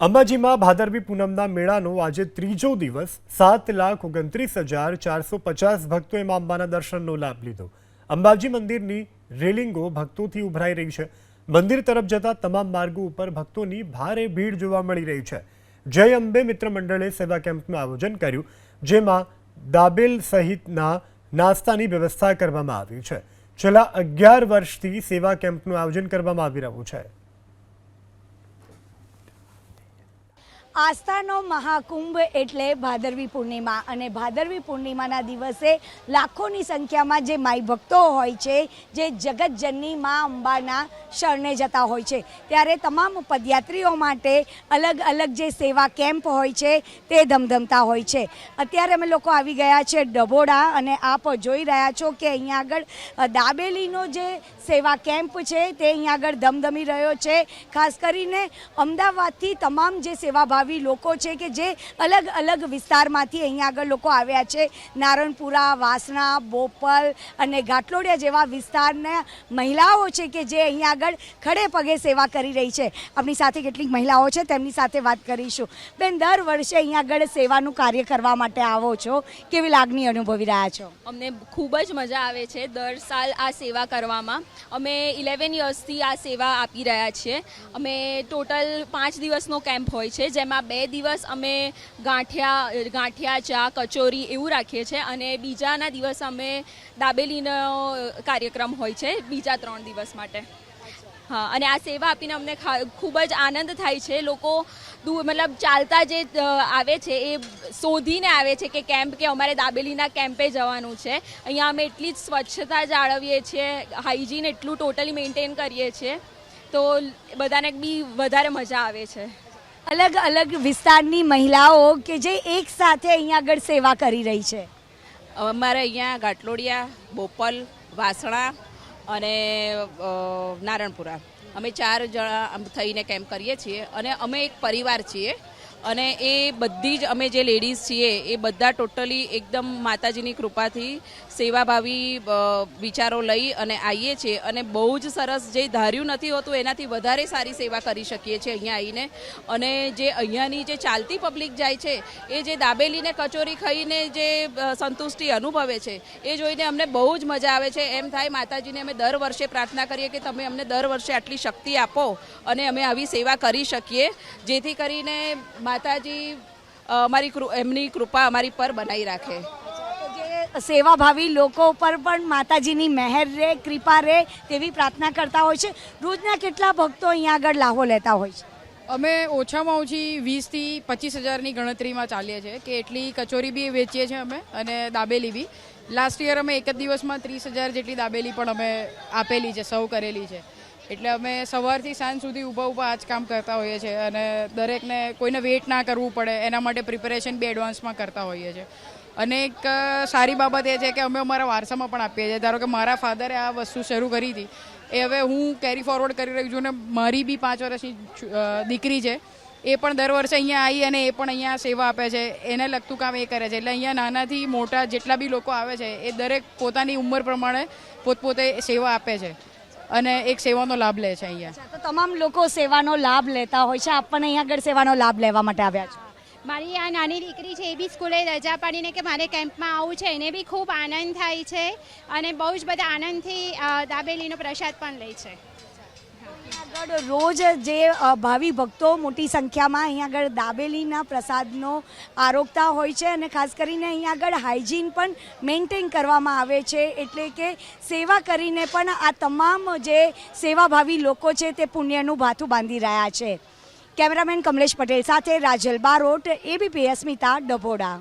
અંબાજીમાં ભાદરવી પૂનમના મેળાનો આજે ત્રીજો દિવસ, સાત લાખ ઓગણત્રીસ હજાર ચારસો પચાસ ભક્તોએ મા અંબાના દર્શનનો લાભ લીધો. અંબાજી મંદિરની રેલિંગો ભક્તોથી ઉભરાઈ રહી છે. મંદિર તરફ જતા તમામ માર્ગો ઉપર ભક્તોની ભારે ભીડ જોવા મળી રહી છે. જય અંબે મિત્ર મંડળે સેવા કેમ્પનું આયોજન કર્યું, જેમાં દાબેલ સહિતના નાસ્તાની વ્યવસ્થા કરવામાં આવી છે. છેલ્લા અગિયાર વર્ષથી સેવા કેમ્પનું આયોજન કરવામાં આવી રહ્યું છે. આસ્થાનો મહાકુંભ એટલે ભાદરવી પૂર્ણિમા. અને ભાદરવી પૂર્ણિમાના દિવસે લાખોની સંખ્યામાં જે માઈ ભક્તો હોય છે, જે જગતજનની મા અંબાના શરણે જતા હોય છે, ત્યારે તમામ પદયાત્રીઓ માટે અલગ અલગ જે સેવા કેમ્પ હોય છે, તે ધમધમતા હોય છે. અત્યારે અમે લોકો આવી ગયા છે ડભોડા અને આપ જોઈ રહ્યા છો કે અહીંયા આગળ દાબેલીનો જે સેવા કેમ્પ છે, તે અહીંયા આગળ ધમધમી રહ્યો છે. ખાસ કરીને અમદાવાદથી તમામ જે સેવાભાવી લોકો છે કે જે અલગ અલગ વિસ્તારમાંથી અહીંયા આગળ લોકો આવ્યા છે. નારણપુરા, વાસણા, બોપલ અને ઘાટલોડિયા જેવા વિસ્તારના મહિલાઓ છે કે જે અહીંયા આગળ ખડે પગે સેવા કરી રહી છે. આપણી સાથે કેટલીક મહિલાઓ છે, તેમની સાથે વાત કરીશું. બેન, દર વર્ષે અહીંયા આગળ સેવાનું કાર્ય કરવા માટે આવો છો? કેવી લાગણી અનુભવી રહ્યા છો? અમને ખૂબ જ મજા આવે છે દર સાલ આ સેવા કરવામાં. અમે ઇલેવન યર્સથી આ સેવા આપી રહ્યા છીએ. અમે ટોટલ પાંચ દિવસનો કેમ્પ હોય છે, જેમાં બે દિવસ અમે ગાંઠિયા ગાંઠિયા, ચા, કચોરી એવું રાખીએ છીએ અને બીજાના દિવસ અમે દાબેલીનો કાર્યક્રમ હોય છે બીજા ત્રણ દિવસ માટે. હા, અને આ સેવા આપીને અમને ખૂબ જ આનંદ થાય છે. લોકો દૂર મતલબ ચાલતા જે આવે છે એ શોધીને આવે છે કે કેમ્પ, કે અમારે દાબેલીના કેમ્પે જવાનું છે. અહીંયા અમે એટલી જ સ્વચ્છતા જાળવીએ છીએ હાઇજીન એટલું ટોટલી મેન્ટેન કરીએ છીએ. તો બધાને બી વધારે મજા આવે છે. અલગ અલગ વિસ્તારની મહિલાઓ કે જે એક સાથે અહીંયા આગળ સેવા કરી રહી છે? અમારે અહીંયા ઘાટલોડિયા બોપલ, વાસણા અને નારણપુરા. અમે ચાર જણા થઈને કેમ્પ કરીએ છીએ અને અમે એક પરિવાર છીએ. અને એ બધી જ અમે જે લેડીઝ છીએ, એ બધા ટોટલી એકદમ માતાજીની કૃપાથી સેવાભાવી વિચારો લઈ અને આવીએ છીએ અને બહુ જ સરસ જે ધાર્યું નથી હોતું, એનાથી વધારે સારી સેવા કરી શકીએ છીએ અહીંયા આવીને અને જે અહીંયાની જે ચાલતી પબ્લિક જાય છે, એ જે દાબેલીને કચોરી ખાઈને જે સંતુષ્ટિ અનુભવે છે, એ જોઈને અમને બહુ જ મજા આવે છે. એમ થાય માતાજીને અમે દર વર્ષે પ્રાર્થના કરીએ કે તમે અમને દર વર્ષે આટલી શક્તિ આપો અને અમે આવી સેવા કરી શકીએ. જેથી કરીને માતાજી અમારી કૃ- એમની કૃપા અમારી પર બનાવી રાખે. સેવાભાવી લોકો પર પણ માતાજીની મહેર રે કૃપા રે તેવી પ્રાર્થના કરતા હોય છે. રોજના કેટલા ભક્તો અહીંયા આગળ લાહો લેતા હોય છે? અમે ઓછામાં ઓછી વીસથી પચીસ હજારની ગણતરીમાં ચાલીએ છીએ કે એટલી કચોરી બી વેચીએ છીએ અમે અને દાબેલી બી. લાસ્ટ યર અમે એક જ દિવસમાં ત્રીસ હજાર જેટલી દાબેલી પણ અમે આપેલી છે સૌ કરેલી છે. એટલે અમે સવારથી સાંજ સુધી ઊભા ઊભા આ જ કામ કરતા હોઈએ છીએ અને દરેકને કોઈને વેઇટ ના કરવું પડે, એના માટે પ્રિપેરેશન બી એડવાન્સમાં કરતા હોઈએ છીએ. અને એક સારી બાબત એ છે કે અમે અમારા વારસામાં પણ આપીએ છીએ. ધારો કે મારા ફાધરે આ વસ્તુ શરૂ કરી હતી, એ હવે હું કેરી ફોરવર્ડ કરી રહી છું અને મારી બી પાંચ વર્ષની દીકરી છે. એ પણ દર વર્ષે અહીંયા આવી અને એ પણ અહીંયા સેવા આપે છે. એને લગતું કામ એ કરે છે. એટલે અહીંયા નાનાથી મોટા જેટલા બી લોકો આવે છે, એ દરેક પોતાની ઉંમર પ્રમાણે પોતપોતે સેવા આપે છે. અને એક સેવાનો લાભ લે છે અહીંયા. તો તમામ લોકો સેવાનો લાભ લેતા હોય છે. આપણને અહીંયા આગળ સેવાનો લાભ લેવા માટે આવ્યા છે. મારી આ નાની દીકરી છે એ બી સ્કૂલે રજા પાડીને કે મારે કેમ્પમાં આવવું છે એને બી ખૂબ આનંદ થાય છે અને બહુ જ બધા આનંદથી દાબેલીનો પ્રસાદ પણ લે છે. રોજ જે ભાવિ ભક્તો મોટી સંખ્યામાં અહીંયા આગળ દાબેલીના પ્રસાદનો આરોગતા હોય છે અને ખાસ કરીને અહીંયા આગળ હાઇજીન પણ મેન્ટેન કરવામાં આવે છે. એટલે કે સેવા કરીને પણ આ તમામ જે સેવાભાવી લોકો છે તે પુણ્યનું ભાથું બાંધી રહ્યા છે. કેમેરામેન કમલેશ પટેલ સાથે રાજલ બારોટ, એબીપી અસ્મિતા, ડભોડા.